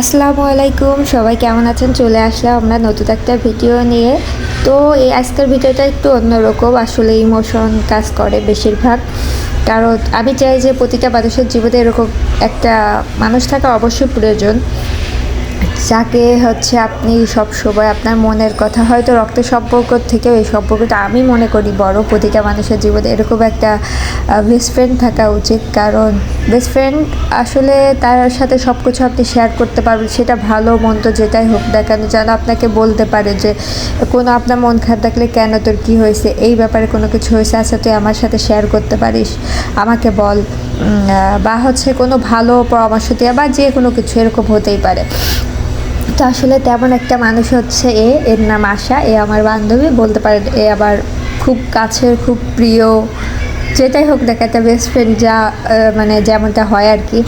আসসালামু আলাইকুম, সবাই কেমন আছেন? চলে আসলাম আমরা নতুন একটা ভিডিও নিয়ে। তো এই আজকের ভিডিওটা একটু অন্যরকম, আসলে ইমোশন কাজ করে বেশিরভাগ। কারণ আমি চাই যে প্রতিটা মানুষের জীবনে এরকম একটা মানুষ থাকা অবশ্যই প্রয়োজন। যাকে হচ্ছে আপনি সব সময় আপনার মনের কথা, হয়তো রক্তের সম্পর্ক থেকেও এই সম্পর্কটা আমি মনে করি বড় প্রতিটা মানুষের জীবনে এরকম একটা বেস্ট ফ্রেন্ড থাকা উচিত। কারণ বেস্ট ফ্রেন্ড আসলে তার সাথে সব কিছু আপনি শেয়ার করতে পারবেন, সেটা ভালো, মন্দ যেটাই হোক না কেন যেন আপনাকে বলতে পারে যে, কোনো আপনার মন খারাপ থাকলে কেন তোর কী হয়েছে? এই ব্যাপারে কোনো কিছু হয়েছে? আচ্ছা তুই আমার সাথে শেয়ার করতে পারিস? আমাকে বল। বা হচ্ছে কোনো ভালো পরামর্শ দেওয়া বা যে কোনো কিছু এরকম হতেই পারে। তো আসলে তেমন একটা মানুষ হচ্ছে এ, এর নাম আশা, এ আমার বান্ধবী, বলতে পারেন এ আবার খুব কাছের, খুব প্রিয়, যেটাই হোক দেখা একটা বেস্ট ফ্রেন্ড যা মানে যেমনটা হয় আর কি।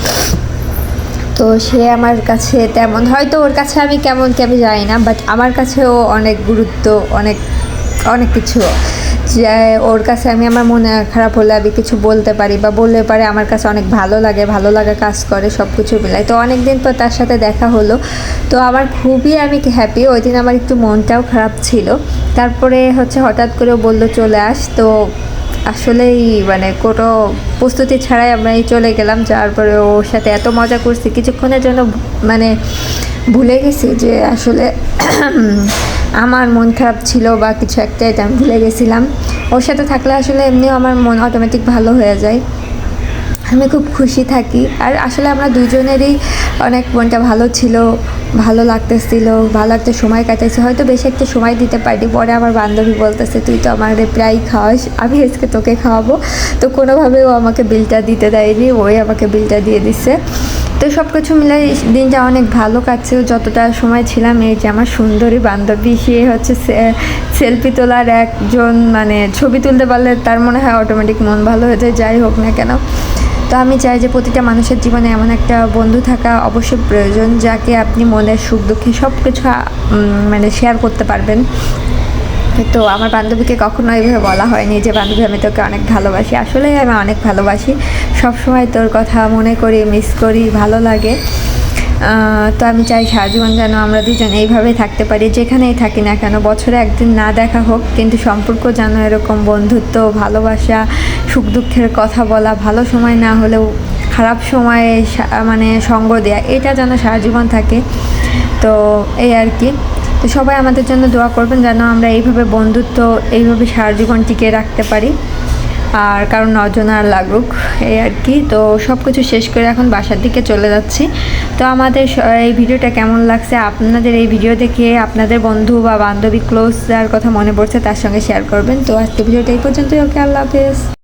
তো সে আমার কাছে তেমন, হয়তো ওর কাছে আমি কেমন কেমন যাই না বাট আমার কাছেও অনেক গুরুত্ব, অনেক অনেক কিছু। যে ওর কাছে আমি আমার মনে খারাপ হলে আমি কিছু বলতে পারি বা বললে পারে আমার কাছে অনেক ভালো লাগে, ভালো লাগা কাজ করে সব কিছু মিলাই। তো অনেক দিন পর তার সাথে দেখা হলো। তো আমার খুবই আমি হ্যাপি ওই দিন আমার একটু মনটাও খারাপ ছিল। তারপরে হচ্ছে হঠাৎ করে বলল, চলে আস। তো আসলেই মানে কোনো প্রস্তুতি ছাড়াই আমরা চলে গেলাম যাওয়ার পরে ওর সাথে এত মজা করছি। কিছুক্ষণের জন্য মানে ভুলে গেছি যে আসলে আমার মন খারাপ ছিল বা কিছু একটা, এটা আমি ভুলে গেছিলাম। ওর সাথে থাকলে আসলে এমনিও আমার মন অটোমেটিক ভালো হয়ে যায়। আমি খুব খুশি থাকি। আর আসলে আমরা দুজনেরই অনেক মনটা ভালো ছিল, ভালো লাগতেছিল, ভালো একটা সময় কাটাইছে। হয়তো বেশি একটা সময় দিতে পারি পরে আমার বান্ধবী বলতেছে, তুই তো আমার প্রায় খাওয়াস, আমি আজকে তোকে খাওয়াবো। তো কোনোভাবে ও আমাকে বিলটা দিতে দেয়নি, ওই আমাকে বিলটা দিয়ে দিছে। তো সব কিছু মিলে দিনটা অনেক ভালো কাটছে। যতটা সময় ছিলাম, এই যে আমার সুন্দরী বান্ধবী, সে হচ্ছে সেলফি তোলার একজন মানে ছবি তুলতে পারলে তার মনে হয় অটোমেটিক মন ভালো হয়ে যায়। যাই হোক না কেন তো আমি চাই যে প্রতিটা মানুষের জীবনে এমন একটা বন্ধু থাকা অবশ্যই প্রয়োজন, যাকে আপনি মনের সুখ দুঃখে সব কিছু মানে শেয়ার করতে পারবেন। তো আমার বান্ধবীকে কখনো এইভাবে বলা হয়নি যে, বান্ধবী, আমি তোকে অনেক ভালোবাসি। আসলেই আমি অনেক ভালোবাসি। সবসময় তোর কথা মনে করি মিস করি, ভালো লাগে। তো আমি চাই সারাজীবন যেন আমরা দুজন এইভাবেই থাকতে পারি, যেখানেই থাকি না কেন। বছরে একদিন না দেখা হোক, কিন্তু সম্পর্ক যেন এরকম বন্ধুত্ব, ভালোবাসা, সুখ দুঃখের কথা বলা, ভালো সময় না হলেও খারাপ সময়ে মানে সঙ্গ দেয়া, এটা যেন সারা জীবন থাকে। তো এই আর কি। তো সবাই আমাদের জন্য দোয়া করবেন যেন আমরা এইভাবে বন্ধুত্ব, এইভাবে সারা জীবন টিকিয়ে রাখতে পারি। আর কারণ নজন আর লাগুক, এই আর কি। তো সব কিছু শেষ করে এখন বাসার দিকে চলে যাচ্ছি। তো আমাদের এই ভিডিওটা কেমন লাগছে? আপনাদের এই ভিডিও দেখে আপনাদের বন্ধু বা বান্ধবী ক্লোজ যার কথা মনে পড়ছে তার সঙ্গে শেয়ার করবেন। তো আজকে ভিডিওটা এই পর্যন্তই। ওকে, আল্লাহ হাফেজ।